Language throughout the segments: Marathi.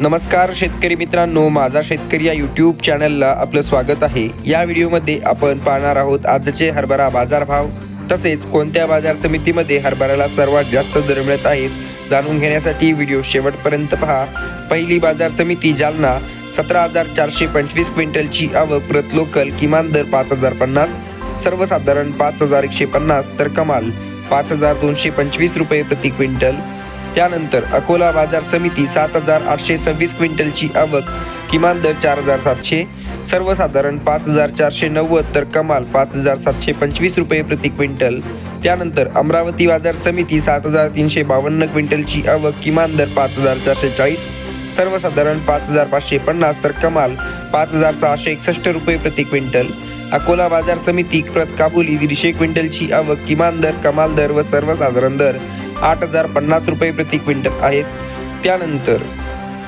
नमस्कार शेतकरी मित्रांनो माझा शेतकरी या यूट्यूब चॅनलला आपलं स्वागत आहे. या व्हिडिओमध्ये आपण पाहणार आहोत आजचे हरभरा बाजारभाव तसेच कोणत्या बाजार समितीमध्ये हरभऱ्याला सर्वात जास्त दर मिळत आहेत जाणून घेण्यासाठी व्हिडिओ शेवटपर्यंत पहा. पहिली बाजार समिती जालना सतरा हजार चारशे पंचवीस क्विंटलची आवक प्रत लोकल किमान दर पाच हजार पन्नास सर्वसाधारण पाच हजार एकशे पन्नास तर कमाल पाच हजार दोनशे पंचवीस रुपये प्रति क्विंटल. त्यानंतर अकोला बाजार समिती सात हजार आठशे सव्वीस क्विंटलची आवक किमान दर चार हजार सातशे सर्वसाधारण पाच हजार चारशे नव्वद तर कमाल पाच हजार सातशे पंचवीस रुपये प्रति क्विंटल. त्यानंतर अमरावती बाजार समिती सात हजार तीनशे बावन्न क्विंटलची आवक किमान दर पाच हजार चारशे चाळीस सर्वसाधारण पाच हजार पाचशे पन्नास तर कमाल पाच हजार सहाशे एकसष्ट रुपये प्रति क्विंटल. अकोला बाजार समिती प्रत काबुली दीडशे क्विंटलची आवक किमान दर कमाल दर व सर्वसाधारण दर आठ हजार पन्नास रुपये प्रति क्विंटल आहेत. त्यानंतर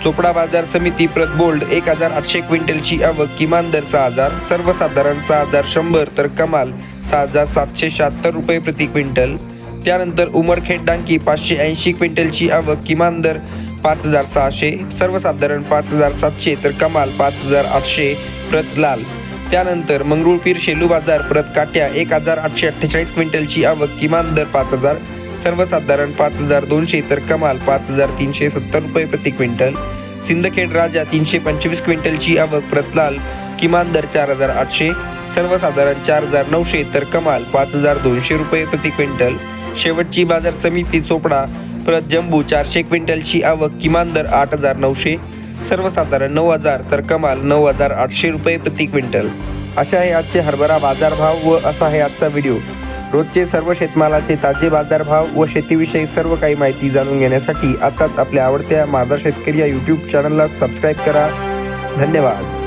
चोपडा बाजार समिती प्रत बोल्ड एक हजार आठशे क्विंटलची आवक किमान दर सहा हजार सर्वसाधारण सहा हजार शंभर तर कमाल सहा हजार सातशे शहात्तर रुपये प्रति क्विंटल. त्यानंतर उमरखेड डांकी पाचशे ऐंशी क्विंटलची आवक किमान दर पाच हजार सहाशे सर्वसाधारण पाच हजार सातशे तर कमाल पाच हजार आठशे प्रत लाल. त्यानंतर मंगरुळपीर शेलू बाजार प्रत काट्या एक हजार आठशे अठ्ठेचाळीस क्विंटलची आवक किमान दर पाच हजार सर्वसाधारण पाच हजार दोनशे तर कमाल पाच हजार तीनशे सत्तर रुपये प्रति क्विंटल. सिंदखेड राजा तीनशे पंचवीस क्विंटलची आवक प्रतलाल किमान दर चार हजार आठशे. सर्वसाधारण चार हजार नऊशे तर कमाल पाच हजार दोनशे रुपये प्रति क्विंटल. शेवटची बाजार समिती चोपडा प्रत जम्बू चारशे क्विंटलची आवक किमान दर आठ हजार नऊशे. सर्वसाधारण नऊ हजार तर कमाल नऊ हजार आठशे रुपये प्रति क्विंटल. अशा आहे आजचे हरभरा बाजारभाव व असा आहे आजचा व्हिडिओ. रोजचे सर्व शेतमालाचे ताजे बाजारभाव व शेतीविषयी सर्व काही माहिती जाणून घेण्यासाठी आताच आपल्या आवडत्या माझा शेतकरी या यूट्यूब चॅनलला सबस्क्राईब करा. धन्यवाद.